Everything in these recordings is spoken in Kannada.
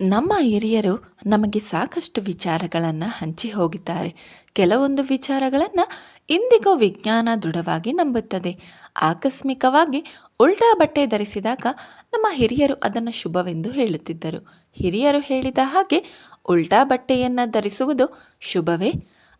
ನಮ್ಮ ಹಿರಿಯರು ನಮಗೆ ಸಾಕಷ್ಟು ವಿಚಾರಗಳನ್ನು ಹಂಚಿ ಹೋಗಿದ್ದಾರೆ. ಕೆಲವೊಂದು ವಿಚಾರಗಳನ್ನು ಇಂದಿಗೂ ವಿಜ್ಞಾನ ದೃಢವಾಗಿ ನಂಬುತ್ತದೆ. ಆಕಸ್ಮಿಕವಾಗಿ ಉಲ್ಟಾ ಬಟ್ಟೆ ಧರಿಸಿದಾಗ ನಮ್ಮ ಹಿರಿಯರು ಅದನ್ನು ಶುಭವೆಂದು ಹೇಳುತ್ತಿದ್ದರು. ಹಿರಿಯರು ಹೇಳಿದ ಹಾಗೆ ಉಲ್ಟಾ ಬಟ್ಟೆಯನ್ನು ಧರಿಸುವುದು ಶುಭವೇ?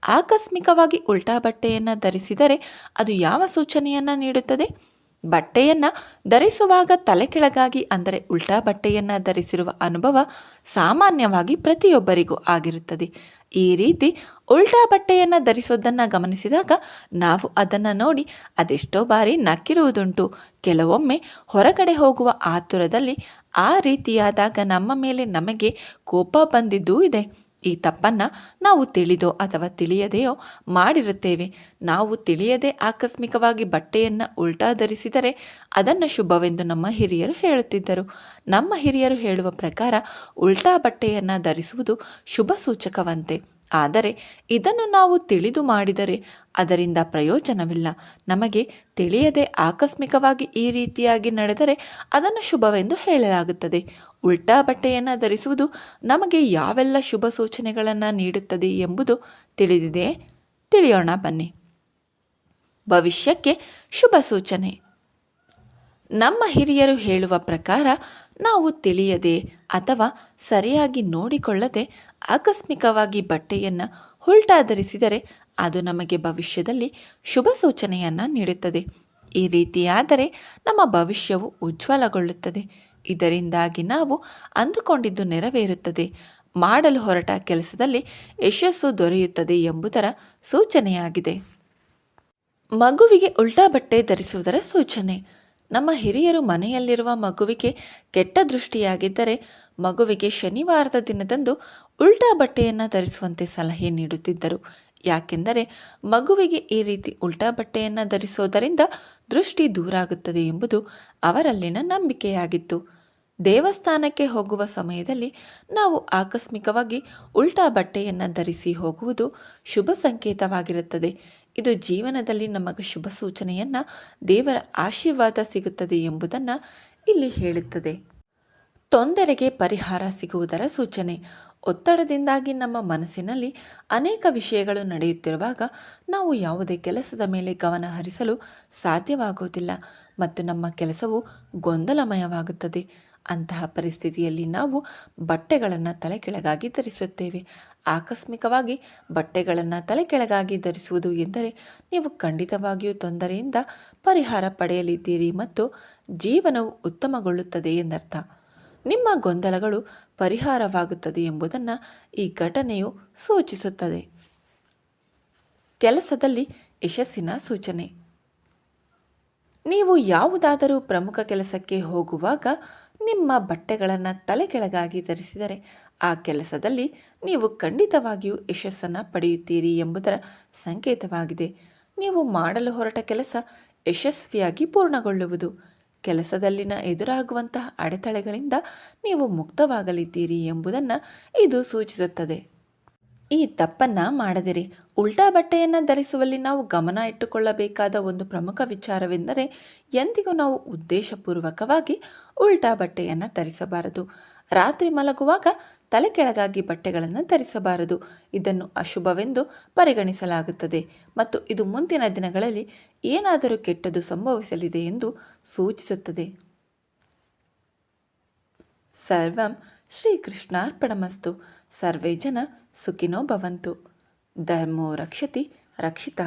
ಆಕಸ್ಮಿಕವಾಗಿ ಉಲ್ಟಾ ಬಟ್ಟೆಯನ್ನು ಧರಿಸಿದರೆ ಅದು ಯಾವ ಸೂಚನೆಯನ್ನು ನೀಡುತ್ತದೆ? ಬಟ್ಟೆಯನ್ನು ಧರಿಸುವಾಗ ತಲೆ ಕೆಳಗಾಗಿ ಅಂದರೆ ಉಲ್ಟಾ ಬಟ್ಟೆಯನ್ನು ಧರಿಸಿರುವ ಅನುಭವ ಸಾಮಾನ್ಯವಾಗಿ ಪ್ರತಿಯೊಬ್ಬರಿಗೂ ಆಗಿರುತ್ತದೆ. ಈ ರೀತಿ ಉಲ್ಟಾ ಬಟ್ಟೆಯನ್ನು ಧರಿಸೋದನ್ನು ಗಮನಿಸಿದಾಗ ನಾವು ಅದನ್ನು ನೋಡಿ ಅದೆಷ್ಟೋ ಬಾರಿ ನಕ್ಕಿರುವುದುಂಟು. ಕೆಲವೊಮ್ಮೆ ಹೊರಗಡೆ ಹೋಗುವ ಆತುರದಲ್ಲಿ ಆ ರೀತಿಯಾದಾಗ ನಮ್ಮ ಮೇಲೆ ನಮಗೆ ಕೋಪ ಬಂದಿದ್ದೂ ಇದೆ. ಈ ತಪ್ಪನ್ನು ನಾವು ತಿಳಿದೋ ಅಥವಾ ತಿಳಿಯದೆಯೋ ಮಾಡಿರುತ್ತೇವೆ. ನಾವು ತಿಳಿಯದೆ ಆಕಸ್ಮಿಕವಾಗಿ ಬಟ್ಟೆಯನ್ನು ಉಲ್ಟಾ ಧರಿಸಿದರೆ ಅದನ್ನು ಶುಭವೆಂದು ನಮ್ಮ ಹಿರಿಯರು ಹೇಳುತ್ತಿದ್ದರು. ನಮ್ಮ ಹಿರಿಯರು ಹೇಳುವ ಪ್ರಕಾರ ಉಲ್ಟಾ ಬಟ್ಟೆಯನ್ನು ಧರಿಸುವುದು ಶುಭ ಸೂಚಕವಂತೆ. ಆದರೆ ಇದನ್ನು ನಾವು ತಿಳಿದು ಮಾಡಿದರೆ ಅದರಿಂದ ಪ್ರಯೋಜನವಿಲ್ಲ. ನಮಗೆ ತಿಳಿಯದೆ ಆಕಸ್ಮಿಕವಾಗಿ ಈ ರೀತಿಯಾಗಿ ನಡೆದರೆ ಅದನ್ನು ಶುಭವೆಂದು ಹೇಳಲಾಗುತ್ತದೆ. ಉಲ್ಟಾ ಬಟ್ಟೆಯನ್ನು ಧರಿಸುವುದು ನಮಗೆ ಯಾವೆಲ್ಲ ಶುಭ ಸೂಚನೆಗಳನ್ನು ನೀಡುತ್ತದೆ ಎಂಬುದು ತಿಳಿದಿದೆ. ತಿಳಿಯೋಣ, ಬನ್ನಿ. ಭವಿಷ್ಯಕ್ಕೆ ಶುಭ ಸೂಚನೆ. ನಮ್ಮ ಹಿರಿಯರು ಹೇಳುವ ಪ್ರಕಾರ ನಾವು ತಿಳಿಯದೆ ಅಥವಾ ಸರಿಯಾಗಿ ನೋಡಿಕೊಳ್ಳದೆ ಆಕಸ್ಮಿಕವಾಗಿ ಬಟ್ಟೆಯನ್ನು ಉಲ್ಟಾ ಧರಿಸಿದರೆ ಅದು ನಮಗೆ ಭವಿಷ್ಯದಲ್ಲಿ ಶುಭ ಸೂಚನೆಯನ್ನು ನೀಡುತ್ತದೆ. ಈ ರೀತಿಯಾದರೆ ನಮ್ಮ ಭವಿಷ್ಯವು ಉಜ್ವಲಗೊಳ್ಳುತ್ತದೆ. ಇದರಿಂದಾಗಿ ನಾವು ಅಂದುಕೊಂಡಿದ್ದು ನೆರವೇರುತ್ತದೆ. ಮಾಡಲು ಹೊರಟ ಕೆಲಸದಲ್ಲಿ ಯಶಸ್ಸು ದೊರೆಯುತ್ತದೆ ಎಂಬುದರ ಸೂಚನೆಯಾಗಿದೆ. ಮಗುವಿಗೆ ಉಲ್ಟಾ ಬಟ್ಟೆ ಧರಿಸುವುದರ ಸೂಚನೆ. ನಮ್ಮ ಹಿರಿಯರು ಮನೆಯಲ್ಲಿರುವ ಮಗುವಿಗೆ ಕೆಟ್ಟ ದೃಷ್ಟಿಯಾಗಿದ್ದರೆ ಮಗುವಿಗೆ ಶನಿವಾರದ ದಿನದಂದು ಉಲ್ಟಾ ಬಟ್ಟೆಯನ್ನು ಧರಿಸುವಂತೆ ಸಲಹೆ ನೀಡುತ್ತಿದ್ದರು. ಯಾಕೆಂದರೆ ಮಗುವಿಗೆ ಈ ರೀತಿ ಉಲ್ಟಾ ಬಟ್ಟೆಯನ್ನು ಧರಿಸೋದರಿಂದ ದೃಷ್ಟಿ ದೂರಾಗುತ್ತದೆ ಎಂಬುದು ಅವರಲ್ಲಿನ ನಂಬಿಕೆಯಾಗಿತ್ತು. ದೇವಸ್ಥಾನಕ್ಕೆ ಹೋಗುವ ಸಮಯದಲ್ಲಿ ನಾವು ಆಕಸ್ಮಿಕವಾಗಿ ಉಲ್ಟಾ ಬಟ್ಟೆಯನ್ನು ಧರಿಸಿ ಹೋಗುವುದು ಶುಭ ಸಂಕೇತವಾಗಿರುತ್ತದೆ. ಇದು ಜೀವನದಲ್ಲಿ ನಮಗೆ ಶುಭ ಸೂಚನೆಯನ್ನು, ದೇವರ ಆಶೀರ್ವಾದ ಸಿಗುತ್ತದೆ ಎಂಬುದನ್ನು ಇಲ್ಲಿ ಹೇಳುತ್ತದೆ. ತೊಂದರೆಗೆ ಪರಿಹಾರ ಸಿಗುವುದರ ಸೂಚನೆ. ಒತ್ತಡದಿಂದಾಗಿ ನಮ್ಮ ಮನಸ್ಸಿನಲ್ಲಿ ಅನೇಕ ವಿಷಯಗಳು ನಡೆಯುತ್ತಿರುವಾಗ ನಾವು ಯಾವುದೇ ಕೆಲಸದ ಮೇಲೆ ಗಮನ ಹರಿಸಲು ಸಾಧ್ಯವಾಗುವುದಿಲ್ಲ ಮತ್ತು ನಮ್ಮ ಕೆಲಸವು ಗೊಂದಲಮಯವಾಗುತ್ತದೆ. ಅಂತಹ ಪರಿಸ್ಥಿತಿಯಲ್ಲಿ ನಾವು ಬಟ್ಟೆಗಳನ್ನು ತಲೆ ಕೆಳಗಾಗಿ ಧರಿಸುತ್ತೇವೆ. ಆಕಸ್ಮಿಕವಾಗಿ ಬಟ್ಟೆಗಳನ್ನು ತಲೆ ಕೆಳಗಾಗಿ ಧರಿಸುವುದು ಎಂದರೆ ನೀವು ಖಂಡಿತವಾಗಿಯೂ ತೊಂದರೆಯಿಂದ ಪರಿಹಾರ ಪಡೆಯಲಿದ್ದೀರಿ ಮತ್ತು ಜೀವನವು ಉತ್ತಮಗೊಳ್ಳುತ್ತದೆ ಎಂದರ್ಥ. ನಿಮ್ಮ ಗೊಂದಲಗಳು ಪರಿಹಾರವಾಗುತ್ತದೆ ಎಂಬುದನ್ನು ಈ ಘಟನೆಯು ಸೂಚಿಸುತ್ತದೆ. ಕೆಲಸದಲ್ಲಿ ಯಶಸ್ಸಿನ ಸೂಚನೆ. ನೀವು ಯಾವುದಾದರೂ ಪ್ರಮುಖ ಕೆಲಸಕ್ಕೆ ಹೋಗುವಾಗ ನಿಮ್ಮ ಬಟ್ಟೆಗಳನ್ನು ತಲೆ ಕೆಳಗಾಗಿ ಧರಿಸಿದರೆ ಆ ಕೆಲಸದಲ್ಲಿ ನೀವು ಖಂಡಿತವಾಗಿಯೂ ಯಶಸ್ಸನ್ನು ಪಡೆಯುತ್ತೀರಿ ಎಂಬುದರ ಸಂಕೇತವಾಗಿದೆ. ನೀವು ಮಾಡಲು ಹೊರಟ ಕೆಲಸ ಯಶಸ್ವಿಯಾಗಿ ಪೂರ್ಣಗೊಳ್ಳುವುದು. ಕೆಲಸದಲ್ಲಿನ ಎದುರಾಗುವಂತಹ ಅಡೆತಡೆಗಳಿಂದ ನೀವು ಮುಕ್ತವಾಗಲಿದ್ದೀರಿ ಎಂಬುದನ್ನು ಇದು ಸೂಚಿಸುತ್ತದೆ. ಈ ತಪ್ಪನ್ನು ಮಾಡದಿರಿ. ಉಲ್ಟಾ ಬಟ್ಟೆಯನ್ನು ಧರಿಸುವಲ್ಲಿ ನಾವು ಗಮನ ಇಟ್ಟುಕೊಳ್ಳಬೇಕಾದ ಒಂದು ಪ್ರಮುಖ ವಿಚಾರವೆಂದರೆ, ಎಂದಿಗೂ ನಾವು ಉದ್ದೇಶಪೂರ್ವಕವಾಗಿ ಉಲ್ಟಾ ಬಟ್ಟೆಯನ್ನು ಧರಿಸಬಾರದು. ರಾತ್ರಿ ಮಲಗುವಾಗ ತಲೆ ಕೆಳಗಾಗಿ ಬಟ್ಟೆಗಳನ್ನು ಧರಿಸಬಾರದು. ಇದನ್ನು ಅಶುಭವೆಂದು ಪರಿಗಣಿಸಲಾಗುತ್ತದೆ. ಮತ್ತು ಇದು ಮುಂದಿನ ದಿನಗಳಲ್ಲಿ ಏನಾದರೂ ಕೆಟ್ಟದು ಸಂಭವಿಸಲಿದೆ ಎಂದು ಸೂಚಿಸುತ್ತದೆ. ಸರ್ವಂ ಶ್ರೀಕೃಷ್ಣಾರ್ಪಣಮಸ್ತು. ಸರ್ವೇ ಜನ ಸುಖಿನೋ ಭವಂತು. ಧರ್ಮೋ ರಕ್ಷತಿ ರಕ್ಷಿತ.